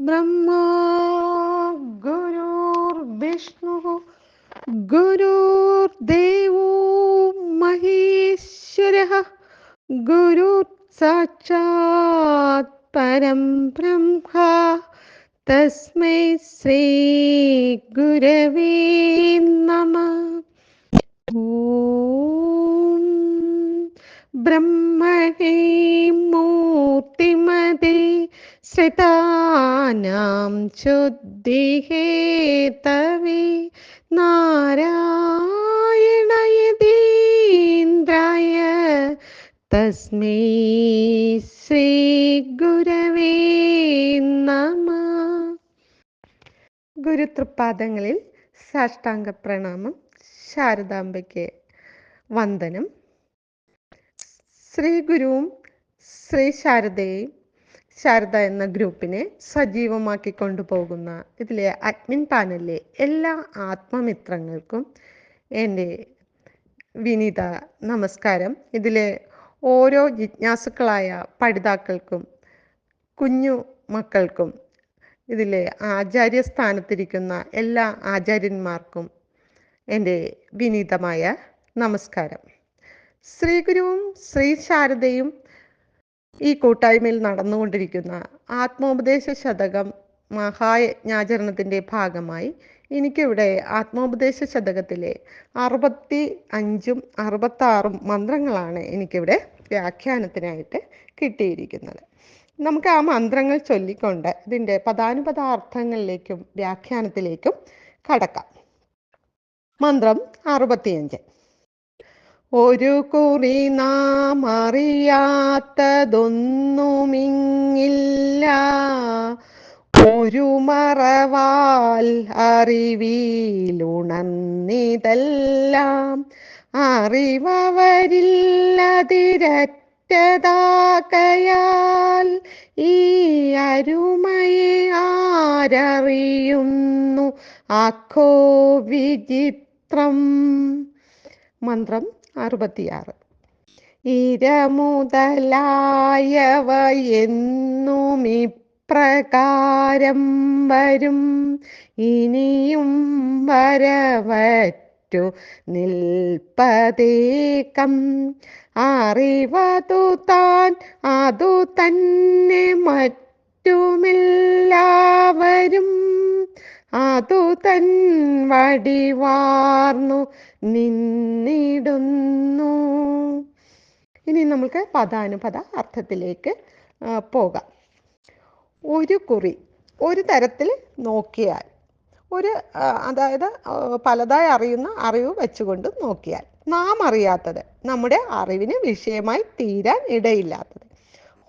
ब्रह्मा गुरुर्विष्णुः गुरुर्देवो महेश्वरः गुरुः साक्षात् परं ब्रह्मा तस्मै श्रीगुरवे नमः। ॐ ब्रह्मणे मूर्तिमते श्रितानां शुद्धिहेतवे नारायणयतीन्द्राय തസ്മൈ ശ്രീ ഗുരവേ നമ ഗുരുതൃപാദങ്ങളിൽ സാഷ്ടാംഗ പ്രണാമം ശാരദാംബയ്ക്ക് വന്ദനം ശ്രീ ഗുരുവും ശ്രീ ശാരദയും ശാരദ എന്ന ഗ്രൂപ്പിനെ സജീവമാക്കി കൊണ്ടുപോകുന്ന ഇതിലെ അഡ്മിൻ പാനലിലെ എല്ലാ ആത്മമിത്രങ്ങൾക്കും എന്റെ വിനീത നമസ്കാരം. ഇതിലെ ഓരോ ജിജ്ഞാസുക്കളായ പഠിതാക്കൾക്കും കുഞ്ഞു മക്കൾക്കും ഇതിലെ ആചാര്യ സ്ഥാനത്തിരിക്കുന്ന എല്ലാ ആചാര്യന്മാർക്കും എന്റെ വിനീതമായ നമസ്കാരം. ശ്രീഗുരുവും ശ്രീ ശാരദയും ഈ കൂട്ടായ്മയിൽ നടന്നുകൊണ്ടിരിക്കുന്ന ആത്മോപദേശ ശതകം മഹായജ്ഞാചരണത്തിന്റെ ഭാഗമായി എനിക്കിവിടെ ആത്മോപദേശ ശതകത്തിലെ അറുപത്തി അഞ്ചും അറുപത്താറും മന്ത്രങ്ങളാണ് എനിക്കിവിടെ വ്യാഖ്യാനത്തിനായിട്ട് കിട്ടിയിരിക്കുന്നത്. നമുക്ക് ആ മന്ത്രങ്ങൾ ചൊല്ലിക്കൊണ്ട് ഇതിന്റെ പദാനുപദാർത്ഥങ്ങളിലേക്കും വ്യാഖ്യാനത്തിലേക്കും കടക്കാം. മന്ത്രം അറുപത്തിയഞ്ച്. ഒരു കുറി നാം അറിയാത്തതൊന്നുമിങ്ങില്ല. ഒരു മറവാൽ അറിവിലുണർന്നിതെല്ലാം അറിവവരില്ലതിരറ്റതാകയാൽ ഈ അരുമയെ ആരറിയുന്നു ആഖോ വിചിത്രം. മന്ത്രം. അറുപത്തിയാറ്. ഇരമുതലായവ എന്നും ഇപ്രകാരം വരും. ഇനിയും വരവറ്റു നിൽപ്പതേക്കം അറിവതു താൻ അതു തന്നെ മറ്റുമില്ലാവരും. അതു തൻ വടിവാർന്നു നിന്നിടുന്നു. ഇനി നമുക്ക് പദാനുപദ അർത്ഥത്തിലേക്ക് പോകാം. ഒരു കുറി ഒരു തരത്തിൽ നോക്കിയാൽ ഒരു അതായത് പലതായി അറിയുന്ന അറിവ് വെച്ചുകൊണ്ട് നോക്കിയാൽ നാം അറിയാത്തത് നമ്മുടെ അറിവിന് വിഷയമായി തീരാൻ ഇടയില്ലാത്തത്.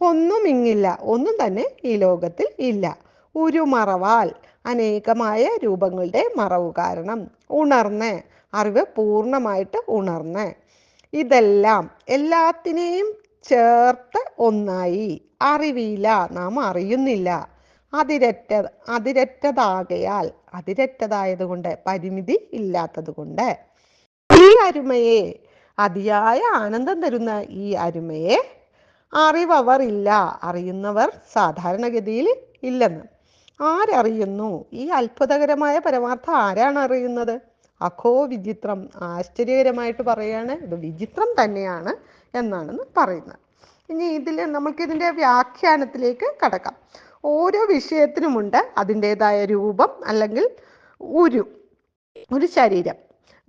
ഒന്നും ഇങ്ങില്ല ഒന്നും തന്നെ ഈ ലോകത്തിൽ ഇല്ല. ഒരു മറവാൽ അനേകമായ രൂപങ്ങളുടെ മറവ് കാരണം ഉണർന്ന് അറിവ് പൂർണമായിട്ട് ഉണർന്ന്. ഇതെല്ലാം എല്ലാത്തിനെയും ചേർത്ത് ഒന്നായി. അറിവില്ല നാം അറിയുന്നില്ല. അതിരറ്റ അതിരറ്റതാകയാൽ അതിരറ്റതായതുകൊണ്ട് പരിമിതി ഇല്ലാത്തത് കൊണ്ട് ഈ അരുമയെ അതിയായ ആനന്ദം തരുന്ന ഈ അരുമയെ അറിവവർ ഇല്ല. അറിയുന്നവർ സാധാരണഗതിയിൽ ഇല്ലെന്ന്. ആരറിയുന്നു? ഈ അത്ഭുതകരമായ പരമാർത്ഥം ആരാണ് അറിയുന്നത്? അഖോ വിചിത്രം. ആശ്ചര്യകരമായിട്ട് പറയുകയാണ് ഇത് വിചിത്രം തന്നെയാണ് എന്നാണ് പറയുന്നത്. ഇനി ഇതിൽ നമുക്കിതിന്റെ വ്യാഖ്യാനത്തിലേക്ക് കടക്കാം. ഓരോ വിഷയത്തിനുമുണ്ട് അതിന്റെതായ രൂപം അല്ലെങ്കിൽ ഒരു ഒരു ശരീരം.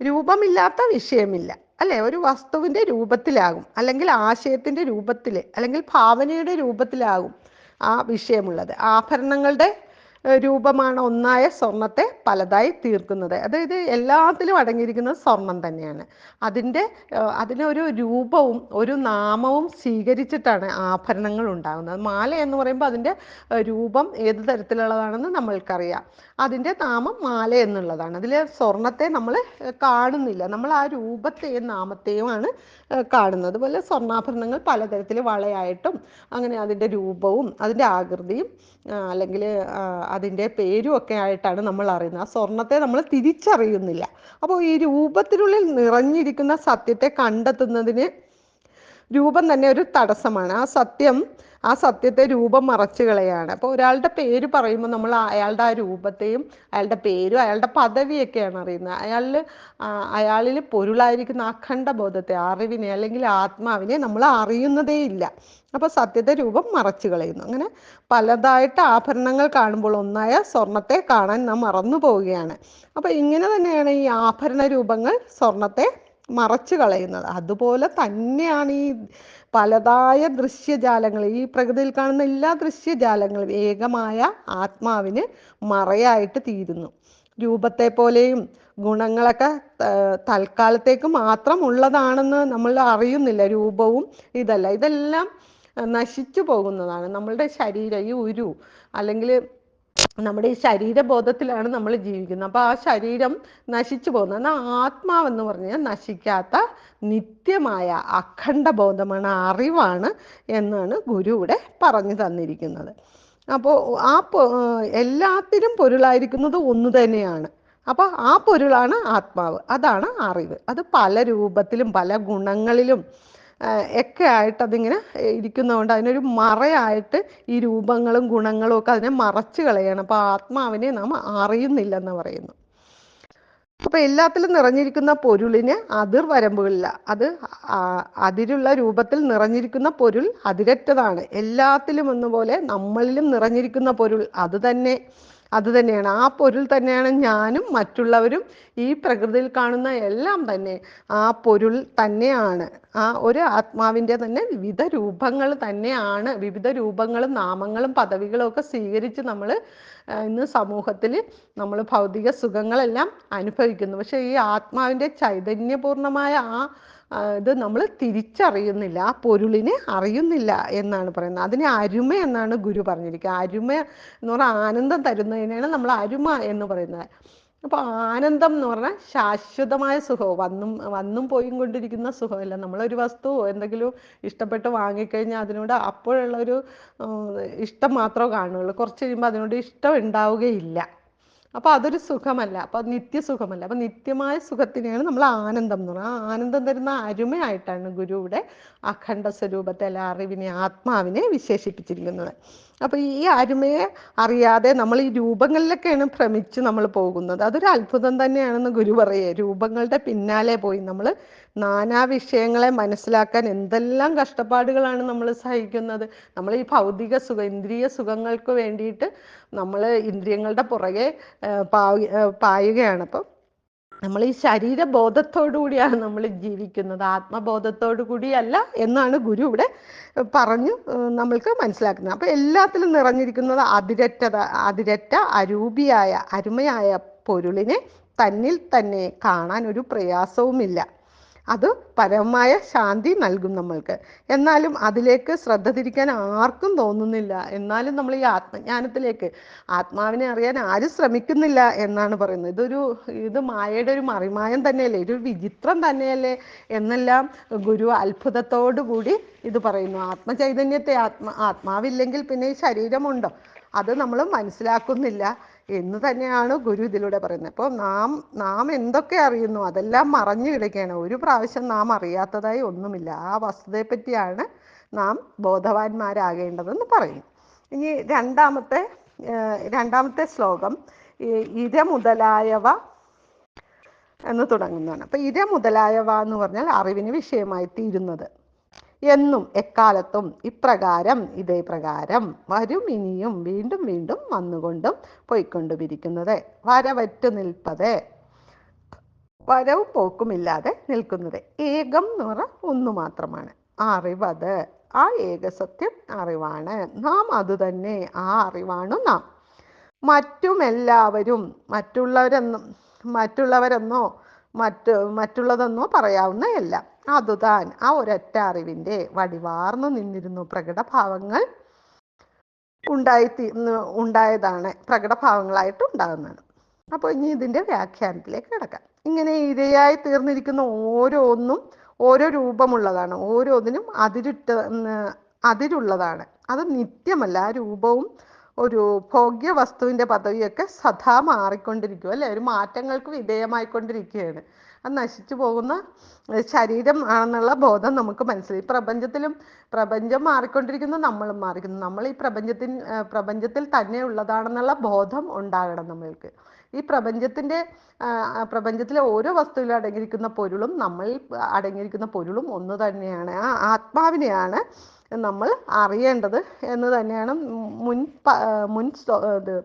രൂപമില്ലാത്ത വിഷയമില്ല. അല്ലെ? ഒരു വസ്തുവിന്റെ രൂപത്തിലാകും അല്ലെങ്കിൽ ആശയത്തിന്റെ രൂപത്തിൽ അല്ലെങ്കിൽ ഭാവനയുടെ രൂപത്തിലാകും ആ വിഷയമുള്ളത്. ആഭരണങ്ങളുടെ രൂപമാണ് ഒന്നായ സ്വർണത്തെ പലതായി തീർക്കുന്നത്. അതായത് എല്ലാത്തിലും അടങ്ങിയിരിക്കുന്നത് സ്വർണം തന്നെയാണ്. അതിന്റെ അതിനൊരു രൂപവും ഒരു നാമവും സ്വീകരിച്ചിട്ടാണ് ആഭരണങ്ങൾ ഉണ്ടാകുന്നത്. മാല എന്ന് പറയുമ്പോൾ അതിന്റെ രൂപം ഏത് തരത്തിലുള്ളതാണെന്ന് നമ്മൾക്കറിയാം. അതിന്റെ നാമം മാല എന്നുള്ളതാണ്. അതിൽ സ്വർണത്തെ നമ്മൾ കാണുന്നില്ല. നമ്മൾ ആ രൂപത്തെയും നാമത്തെയുമാണ് കാണുന്നത്. അതുപോലെ സ്വർണാഭരണങ്ങൾ പലതരത്തിൽ വളയായിട്ടും അങ്ങനെ അതിന്റെ രൂപവും അതിന്റെ ആകൃതിയും അല്ലെങ്കിൽ അതിന്റെ പേരും ഒക്കെ ആയിട്ടാണ് നമ്മൾ അറിയുന്നത്. ആ സ്വർണത്തെ നമ്മൾ തിരിച്ചറിയുന്നില്ല. അപ്പോൾ ഈ രൂപത്തിനുള്ളിൽ നിറഞ്ഞിരിക്കുന്ന സത്യത്തെ കണ്ടെത്തുന്നതിന് രൂപം തന്നെ ഒരു തടസ്സമാണ്. ആ സത്യം ആ സത്യത്തെ രൂപം മറച്ചു കളയാണ്. അപ്പോൾ ഒരാളുടെ പേര് പറയുമ്പോൾ നമ്മൾ അയാളുടെ ആ രൂപത്തെയും അയാളുടെ പേരും അയാളുടെ പദവിയൊക്കെയാണ് അറിയുന്നത്. അയാളിൽ അയാളിൽ പൊരുളായിരിക്കുന്ന അഖണ്ഡ ബോധത്തെ അറിവിനെ അല്ലെങ്കിൽ ആത്മാവിനെ നമ്മൾ അറിയുന്നതേ ഇല്ല. അപ്പോൾ സത്യത്തെ രൂപം മറച്ചു കളയുന്നു. അങ്ങനെ പലതായിട്ട് ആഭരണങ്ങൾ കാണുമ്പോൾ ഒന്നായ സ്വർണത്തെ കാണാൻ നാം മറന്നു പോവുകയാണ്. അപ്പോൾ ഇങ്ങനെ തന്നെയാണ് ഈ ആഭരണ രൂപങ്ങൾ സ്വർണത്തെ മറച്ചു കളയുന്നത്. അതുപോലെ തന്നെയാണ് ഈ പലതായ ദൃശ്യജാലങ്ങൾ. ഈ പ്രകൃതിയിൽ കാണുന്ന എല്ലാ ദൃശ്യജാലങ്ങളും ഏകമായ ആത്മാവിന് മറയായിട്ട് തീരുന്നു. രൂപത്തെ പോലെയും ഗുണങ്ങളൊക്കെ തൽക്കാലത്തേക്ക് മാത്രം ഉള്ളതാണെന്ന് നമ്മൾ അറിയുന്നില്ല. രൂപവും ഇതല്ല. ഇതെല്ലാം നശിച്ചു പോകുന്നതാണ്. നമ്മളുടെ ശരീരം ഈ ഉരു അല്ലെങ്കിൽ നമ്മുടെ ഈ ശരീരബോധത്തിലാണ് നമ്മൾ ജീവിക്കുന്നത്. അപ്പോൾ ആ ശരീരം നശിച്ചു പോകുന്നത്. എന്നാൽ ആത്മാവെന്ന് പറഞ്ഞാൽ നശിക്കാത്ത നിത്യമായ അഖണ്ഡ ബോധമാണ് അറിവാണ് എന്നാണ് ഗുരു ഇവിടെ പറഞ്ഞു തന്നിരിക്കുന്നത്. അപ്പോൾ ആ എല്ലാത്തിനും പൊരുളായിരിക്കുന്നത് ഒന്ന് തന്നെയാണ്. അപ്പോൾ ആ പൊരുളാണ് ആത്മാവ്. അതാണ് അറിവ്. അത് പല രൂപത്തിലും പല ഗുണങ്ങളിലും ഒക്കെ ആയിട്ട് അതിങ്ങനെ ഇരിക്കുന്നതുകൊണ്ട് അതിനൊരു മറയായിട്ട് ഈ രൂപങ്ങളും ഗുണങ്ങളും ഒക്കെ അതിനെ മറച്ചു കളയണം. അപ്പോൾ ആത്മാവിനെ നാം അറിയുന്നില്ലെന്ന് പറയുന്നു. അപ്പൊ എല്ലാത്തിലും നിറഞ്ഞിരിക്കുന്ന പൊരുളിന് അതിർ വരമ്പുകളില്ല. അത് അതിരുള്ള രൂപത്തിൽ നിറഞ്ഞിരിക്കുന്ന പൊരുൾ അതിരറ്റതാണ്. എല്ലാത്തിലും ഒന്നുപോലെ നമ്മളിലും നിറഞ്ഞിരിക്കുന്ന പൊരുൾ അത് തന്നെ. അത് തന്നെയാണ്. ആ പൊരുൾ തന്നെയാണ് ഞാനും മറ്റുള്ളവരും ഈ പ്രകൃതിയിൽ കാണുന്ന എല്ലാം തന്നെ. ആ പൊരുൾ തന്നെയാണ്. ആ ഒരു ആത്മാവിന്റെ തന്നെ വിവിധ രൂപങ്ങൾ തന്നെയാണ്. വിവിധ രൂപങ്ങളും നാമങ്ങളും പദവികളും ഒക്കെ സ്വീകരിച്ച് നമ്മൾ ഇന്ന് സമൂഹത്തിൽ നമ്മൾ ഭൗതിക സുഖങ്ങളെല്ലാം അനുഭവിക്കുന്നു. പക്ഷേ ഈ ആത്മാവിന്റെ ചൈതന്യപൂർണമായ ആ ഇത് നമ്മൾ തിരിച്ചറിയുന്നില്ല. ആ പൊരുളിനെ അറിയുന്നില്ല എന്നാണ് പറയുന്നത്. അതിനെ അരുമ എന്നാണ് ഗുരു പറഞ്ഞിരിക്കുക അരുമ എന്ന് പറഞ്ഞാൽ ആനന്ദം തരുന്നതിനാണ് നമ്മൾ അരുമ എന്ന് പറയുന്നത്. അപ്പോൾ ആനന്ദം എന്ന് പറഞ്ഞാൽ ശാശ്വതമായ സുഖവും വന്നും വന്നും പോയും കൊണ്ടിരിക്കുന്ന സുഖമല്ല. നമ്മളൊരു വസ്തു എന്തെങ്കിലും ഇഷ്ടപ്പെട്ട് വാങ്ങിക്കഴിഞ്ഞാൽ അതിനോട് അപ്പോഴുള്ള ഒരു ഇഷ്ടം മാത്രമേ കാണുകയുള്ളൂ. കുറച്ച് കഴിയുമ്പോൾ അതിനോട് ഇഷ്ടം ഉണ്ടാവുകയില്ല. അപ്പോൾ അതൊരു സുഖമല്ല. അപ്പോൾ നിത്യസുഖമല്ല. അപ്പോൾ നിത്യമായ സുഖത്തിനെയാണ് നമ്മൾ ആനന്ദം എന്ന് പറയുന്നത്. ആ ആനന്ദം തരുന്ന അരുമയായിട്ടാണ് ഗുരുവിടെ അഖണ്ഡ സ്വരൂപത്തെ അല്ല അറിവിനെ ആത്മാവിനെ വിശേഷിപ്പിച്ചിരിക്കുന്നത്. അപ്പോൾ ഈ അരുമയെ അറിയാതെ നമ്മൾ ഈ രൂപങ്ങളിലൊക്കെയാണ് ഭ്രമിച്ച് നമ്മൾ പോകുന്നത്. അതൊരു അത്ഭുതം തന്നെയാണെന്ന് ഗുരു പറയേ. രൂപങ്ങളുടെ പിന്നാലെ പോയി നമ്മൾ നാനാ വിഷയങ്ങളെ മനസ്സിലാക്കാൻ എന്തെല്ലാം കഷ്ടപ്പാടുകളാണ് നമ്മൾ സഹിക്കുന്നത്. നമ്മൾ ഈ ഭൗതിക സുഖ ഇന്ദ്രിയ സുഖങ്ങൾക്ക് വേണ്ടിയിട്ട് നമ്മൾ ഇന്ദ്രിയങ്ങളുടെ പുറകെ പായുകയാണ്. അപ്പം നമ്മൾ ഈ ശരീരബോധത്തോടു കൂടിയാണ് നമ്മൾ ജീവിക്കുന്നത്. ആത്മബോധത്തോടു കൂടിയല്ല എന്നാണ് ഗുരു ഇവിടെ പറഞ്ഞു നമ്മൾക്ക് മനസ്സിലാക്കുന്നത്. അപ്പോൾ എല്ലാത്തിലും നിറഞ്ഞിരിക്കുന്നത് അതിരറ്റത അതിരറ്റ അരൂപിയായ അരുമയായ പൊരുളിനെ തന്നിൽ തന്നെ കാണാൻ ഒരു പ്രയാസവുമില്ല. അത് പരമമായ ശാന്തി നൽകും നമ്മൾക്ക്. എന്നാലും അതിലേക്ക് ശ്രദ്ധ തിരിക്കാൻ ആർക്കും തോന്നുന്നില്ല. എന്നാലും നമ്മൾ ഈ ആത്മജ്ഞാനത്തിലേക്ക് ആത്മാവിനെ അറിയാൻ ആരും ശ്രമിക്കുന്നില്ല എന്നാണ് പറയുന്നത്. ഇതൊരു ഇത് മായയുടെ ഒരു മറിമായം തന്നെയല്ലേ? ഒരു വിചിത്രം തന്നെയല്ലേ? എന്നെല്ലാം ഗുരു അത്ഭുതത്തോടു കൂടി ഇത് പറയുന്നു. ആത്മചൈതന്യത്തെ ആത്മ ആത്മാവില്ലെങ്കിൽ പിന്നെ ഈ ശരീരമുണ്ടോ? അത് നമ്മൾ മനസ്സിലാക്കുന്നില്ല. എന്ന് തന്നെയാണ് ഗുരു ഇതിലൂടെ പറയുന്നത്. അപ്പോൾ നാം നാം എന്തൊക്കെ അറിയുന്നു അതെല്ലാം മറഞ്ഞു കിടക്കുകയാണ്. ഒരു പ്രാവശ്യം നാം അറിയാത്തതായി ഒന്നുമില്ല. ആ വസ്തുതയെ പറ്റിയാണ് നാം ബോധവാന്മാരാകേണ്ടതെന്ന് പറയും ഇനി രണ്ടാമത്തെ രണ്ടാമത്തെ ശ്ലോകം ഇര മുതലായവ എന്ന് തുടങ്ങുന്നതാണ്. അപ്പോൾ ഇര മുതലായവ എന്ന് പറഞ്ഞാൽ അറിവിന് വിഷയമായി തീരുന്നത് എന്നും എക്കാലത്തും ഇപ്രകാരം ഇതേ പ്രകാരം വരും ഇനിയും വീണ്ടും വീണ്ടും വന്നുകൊണ്ടും പോയിക്കൊണ്ടുമിരിക്കുന്നത്. വരവറ്റു നിൽപ്പത്. വരവും പോക്കുമില്ലാതെ നിൽക്കുന്നത്. ഏകം എന്ന് പറഞ്ഞാൽ ഒന്ന് മാത്രമാണ്. അറിവത്. ആ ഏകസത്യം അറിവാണ്. നാം അതുതന്നെ. ആ അറിവാണ് നാം. മറ്റുമെല്ലാവരും മറ്റുള്ളവരെന്നും മറ്റുള്ളവരെന്നോ മറ്റ് മറ്റുള്ളതെന്നോ പറയാവുന്നതല്ല. അതുതാൻ ആ ഒരൊറ്റ അറിവിന്റെ വടിവാർന്നു നിന്നിരുന്നു. പ്രകടഭാവങ്ങൾ ഉണ്ടായി ഉണ്ടായതാണ്. പ്രകടഭാവങ്ങളായിട്ട് ഉണ്ടാകുന്നതാണ്. അപ്പോൾ ഇനി ഇതിന്റെ വ്യാഖ്യാനത്തിലേക്ക് കിടക്കാം. ഇങ്ങനെ ഇരയായി തീർന്നിരിക്കുന്ന ഓരോന്നും ഓരോ രൂപമുള്ളതാണ്. ഓരോന്നിനും അതിരിട്ട് അതിരുള്ളതാണ്. അത് നിത്യമല്ല. ആ രൂപവും ഒരു ഭോഗ്യ വസ്തുവിന്റെ പദവിയൊക്കെ സദാ മാറിക്കൊണ്ടിരിക്കും അല്ലെ? ഒരു മാറ്റങ്ങൾക്ക് വിധേയമായിക്കൊണ്ടിരിക്കുകയാണ്. അത് നശിച്ചു പോകുന്ന ശരീരം ആണെന്നുള്ള ബോധം നമുക്ക് മനസ്സിലായി പ്രപഞ്ചത്തിലും പ്രപഞ്ചം മാറിക്കൊണ്ടിരിക്കുന്നു നമ്മളും മാറിക്കുന്നു. നമ്മൾ ഈ പ്രപഞ്ചത്തിൽ പ്രപഞ്ചത്തിൽ തന്നെ ഉള്ളതാണെന്നുള്ള ബോധം ഉണ്ടാകണം നമ്മൾക്ക്. ഈ പ്രപഞ്ചത്തിന്റെ പ്രപഞ്ചത്തിലെ ഓരോ വസ്തുവിലും അടങ്ങിയിരിക്കുന്ന പൊരുളും നമ്മൾ അടങ്ങിയിരിക്കുന്ന പൊരുളും ഒന്ന് തന്നെയാണ്. ആ ആത്മാവിനെയാണ് നമ്മൾ അറിയേണ്ടത് എന്ന് തന്നെയാണ് മുൻ മുൻ ഇത്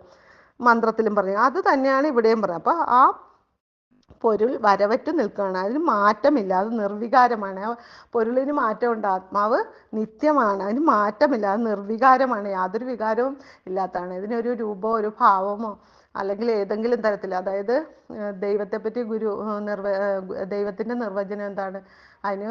മന്ത്രത്തിലും പറഞ്ഞത്. അത് തന്നെയാണ് ഇവിടെയും പറഞ്ഞത്. അപ്പോൾ ആ പൊരുൾ വരവറ്റ് നിൽക്കുകയാണ്. അതിന് മാറ്റമില്ല. അത് നിർവികാരമാണ്. പൊരുളിന് മാറ്റമുണ്ട്. ആത്മാവ് നിത്യമാണ്. അതിന് മാറ്റമില്ല. അത് നിർവികാരമാണ്. യാതൊരു വികാരവും ഇല്ലാത്തതാണ്. ഇതിനൊരു രൂപമോ ഒരു ഭാവമോ അല്ലെങ്കിൽ ഏതെങ്കിലും തരത്തിൽ. അതായത് ദൈവത്തെ ദൈവത്തെപ്പറ്റി ഗുരു നിർവ ദൈവത്തിന്റെ നിർവചനം എന്താണ്? അതിന്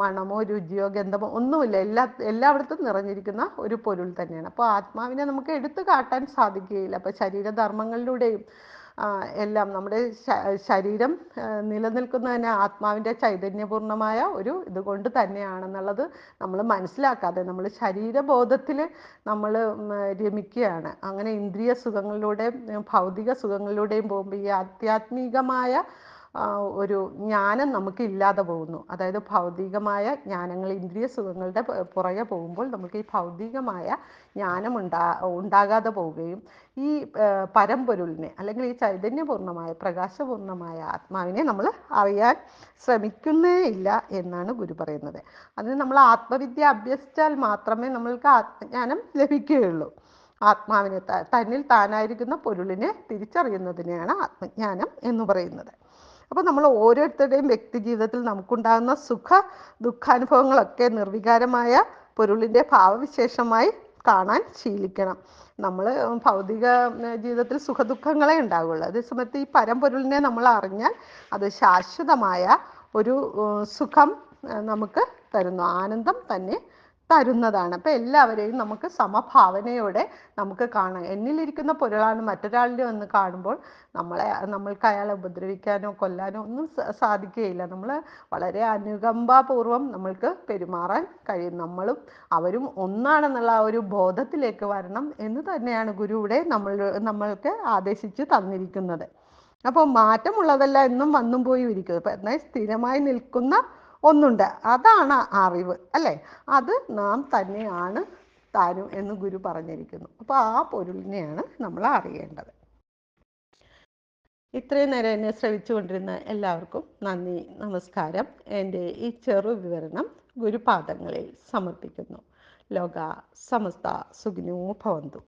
മണമോ രുചിയോ ഗന്ധമോ ഒന്നുമില്ല. എല്ലാ എല്ലായിടത്തും നിറഞ്ഞിരിക്കുന്ന ഒരു പൊരുൾ തന്നെയാണ്. അപ്പോൾ ആത്മാവിനെ നമുക്ക് എടുത്തു കാട്ടാൻ സാധിക്കുകയില്ല. അപ്പോൾ ശരീരധർമ്മങ്ങളിലൂടെയും എല്ലാം നമ്മുടെ ശരീരം നിലനിൽക്കുന്ന തന്നെ ആത്മാവിന്റെ ചൈതന്യപൂർണമായ ഒരു ഇതുകൊണ്ട് തന്നെയാണെന്നുള്ളത് നമ്മൾ മനസ്സിലാക്കാതെ നമ്മൾ ശരീരബോധത്തിൽ നമ്മൾ രമിക്കുകയാണ്. അങ്ങനെ ഇന്ദ്രിയ സുഖങ്ങളിലൂടെയും ഭൗതിക സുഖങ്ങളിലൂടെയും പോകുമ്പോൾ ഈ ആധ്യാത്മികമായ ഒരു ജ്ഞാനം നമുക്ക് ഇല്ലാതെ പോകുന്നു. അതായത് ഭൗതികമായ ജ്ഞാനങ്ങൾ ഇന്ദ്രിയ സുഖങ്ങളുടെ പുറകെ പോകുമ്പോൾ നമുക്ക് ഈ ഭൗതികമായ ജ്ഞാനം ഉണ്ടാ ഉണ്ടാകാതെ പോവുകയും ഈ പരമ്പൊരുളിനെ അല്ലെങ്കിൽ ഈ ചൈതന്യപൂർണമായ പ്രകാശപൂർണമായ ആത്മാവിനെ നമ്മൾ അറിയാൻ ശ്രമിക്കുന്നേ ഇല്ല എന്നാണ് ഗുരു പറയുന്നത്. അതിന് നമ്മൾ ആത്മവിദ്യ അഭ്യസിച്ചാൽ മാത്രമേ നമ്മൾക്ക് ആത്മജ്ഞാനം ലഭിക്കുകയുള്ളൂ. ആത്മാവിനെ തന്നിൽ താനായിരിക്കുന്ന പൊരുളിനെ തിരിച്ചറിയുന്നതിനെയാണ് ആത്മജ്ഞാനം എന്ന് പറയുന്നത്. അപ്പോൾ നമ്മൾ ഓരോരുത്തരുടെയും വ്യക്തി ജീവിതത്തിൽ നമുക്കുണ്ടാകുന്ന സുഖ ദുഃഖാനുഭവങ്ങളൊക്കെ നിർവികാരമായ പൊരുളിന്റെ ഭാവവിശേഷമായി കാണാൻ ശീലിക്കണം. നമ്മൾ ഭൗതിക ജീവിതത്തിൽ സുഖദുഃഖങ്ങളെ ഉണ്ടാവുള്ളൂ. അതേസമയത്ത് ഈ പരമ്പൊരുളിനെ നമ്മൾ അറിഞ്ഞാൽ അത് ശാശ്വതമായ ഒരു സുഖം നമുക്ക് തരുന്നു. ആനന്ദം തന്നെ തരുന്നതാണ്. അപ്പം എല്ലാവരെയും നമുക്ക് സമഭാവനയോടെ നമുക്ക് കാണാം. എന്നിലിരിക്കുന്ന പൊരുളാണ് മറ്റൊരാളിന്റെ ഒന്ന് കാണുമ്പോൾ നമ്മളെ നമ്മൾക്ക് അയാളെ ഉപദ്രവിക്കാനോ കൊല്ലാനോ ഒന്നും സാധിക്കുകയില്ല. നമ്മൾ വളരെ അനുകമ്പാപൂർവം നമ്മൾക്ക് പെരുമാറാൻ കഴിയും. നമ്മളും അവരും ഒന്നാണെന്നുള്ള ആ ഒരു ബോധത്തിലേക്ക് വരണം എന്ന് തന്നെയാണ് ഗുരുവിടെ നമ്മൾ നമ്മൾക്ക് ആദേശിച്ച് തന്നിരിക്കുന്നത്. അപ്പോൾ മാറ്റമുള്ളതല്ല എന്നും വന്നും പോയി ഇരിക്കുന്നത് അപ്പം എന്നാൽ സ്ഥിരമായി നിൽക്കുന്ന ഒന്നുണ്ട്. അതാണ് അറിവ് അല്ലേ? അത് നാം തന്നെയാണ് താനും എന്ന് ഗുരു പറഞ്ഞിരിക്കുന്നു. അപ്പോൾ ആ പൊരുളിനെയാണ് നമ്മൾ അറിയേണ്ടത്. ഇത്രയും നേരം എന്നെ ശ്രവിച്ചുകൊണ്ടിരുന്ന എല്ലാവർക്കും നന്ദി നമസ്കാരം. എന്റെ ഈ ചെറു വിവരണം ഗുരുപാദങ്ങളിൽ സമർപ്പിക്കുന്നു. ലോക സമസ്ത സുഖിനോ ഭവന്തു.